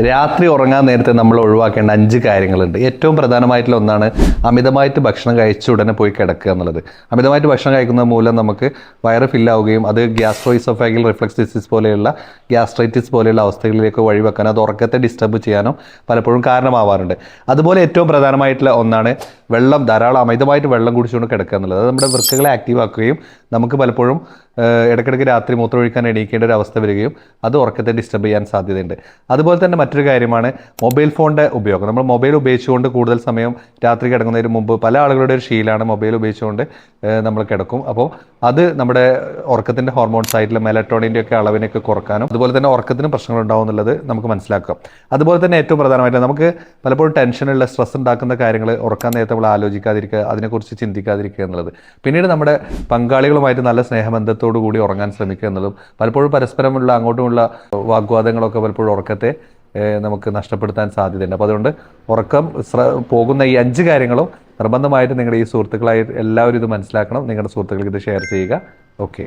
രാത്രി ഉറങ്ങാൻ നേരത്തെ നമ്മൾ ഒഴിവാക്കേണ്ട അഞ്ച് കാര്യങ്ങളുണ്ട്. ഏറ്റവും പ്രധാനമായിട്ടുള്ള ഒന്നാണ് അമിതമായിട്ട് ഭക്ഷണം കഴിച്ച ഉടനെ പോയി കിടക്കുക എന്നുള്ളത്. അമിതമായിട്ട് ഭക്ഷണം കഴിക്കുന്നത് മൂലം നമുക്ക് വയറ് ഫില്ലാവുകയും അത് ഗ്യാസ്ട്രോയിസോഫാഗൽ റിഫ്ലക്സ് ഡിസീസ് പോലെയുള്ള ഗ്യാസ്ട്രൈറ്റിസ് പോലെയുള്ള അവസ്ഥകളിലേക്ക് വഴിവെക്കാൻ അത് ഉറക്കത്തെ ഡിസ്റ്റർബ് ചെയ്യാനോ പലപ്പോഴും കാരണമാവാറുണ്ട്. അതുപോലെ ഏറ്റവും പ്രധാനമായിട്ടുള്ള ഒന്നാണ് വെള്ളം ധാരാളം അമിതമായിട്ട് വെള്ളം കുടിച്ചുകൊണ്ട് കിടക്കുക എന്നുള്ളത്. അത് നമ്മുടെ വൃക്കകളെ ആക്റ്റീവ് ആക്കുകയും നമുക്ക് പലപ്പോഴും ഇടയ്ക്കിടയ്ക്ക് രാത്രി മൂത്രമൊഴിക്കാൻ എണീക്കേണ്ട ഒരു അവസ്ഥ വരികയും അത് ഉറക്കത്തെ ഡിസ്റ്റർബ് ചെയ്യാൻ സാധ്യതയുണ്ട്. അതുപോലെ തന്നെ മറ്റൊരു കാര്യമാണ് മൊബൈൽ ഫോണിന്റെ ഉപയോഗം. നമ്മൾ മൊബൈൽ ഉപയോഗിച്ചുകൊണ്ട് കൂടുതൽ സമയം രാത്രി കിടക്കുന്നതിന് മുമ്പ് പല ആളുകളുടെ ഒരു ശീലമാണ് മൊബൈൽ ഉപയോഗിച്ചുകൊണ്ട് നമ്മൾ കിടക്കും. അപ്പോൾ അത് നമ്മുടെ ഉറക്കത്തിന്റെ ഹോർമോൺസ് ആയിട്ടുള്ള മെലറ്റോണിന്റെ ഒക്കെ അളവിനൊക്കെ കുറക്കാനും അതുപോലെ തന്നെ ഉറക്കത്തിന് പ്രശ്നങ്ങൾ ഉണ്ടാവും എന്നുള്ളത് നമുക്ക് മനസ്സിലാക്കാം. അതുപോലെ തന്നെ ഏറ്റവും പ്രധാനമായിട്ട് നമുക്ക് പലപ്പോഴും ടെൻഷനുള്ള സ്ട്രെസ് ഉണ്ടാക്കുന്ന കാര്യങ്ങൾ ഉറക്കാൻ നേരത്തെ നമ്മൾ ആലോചിക്കാതിരിക്കുക അതിനെക്കുറിച്ച് ചിന്തിക്കാതിരിക്കുക എന്നുള്ളത്. പിന്നീട് നമ്മുടെ പങ്കാളികളുമായിട്ട് നല്ല സ്നേഹബന്ധത്തോടു കൂടി ഉറങ്ങാൻ ശ്രമിക്കുക എന്നുള്ളതും പലപ്പോഴും പരസ്പരമുള്ള അങ്ങോട്ടുമുള്ള വാഗ്വാദങ്ങളൊക്കെ പലപ്പോഴും ഉറക്കത്തെ നമുക്ക് നഷ്ടപ്പെടുത്താൻ സാധ്യതയുണ്ട്. അപ്പോൾ അതുകൊണ്ട് ഉറക്കം പോകുന്ന ഈ അഞ്ച് കാര്യങ്ങളും നിർബന്ധമായിട്ട് നിങ്ങളുടെ ഈ സുഹൃത്തുക്കളായി എല്ലാവരും ഇത് മനസ്സിലാക്കണം. നിങ്ങളുടെ സുഹൃത്തുക്കൾക്ക് ഇത് ഷെയർ ചെയ്യുക. ഓക്കെ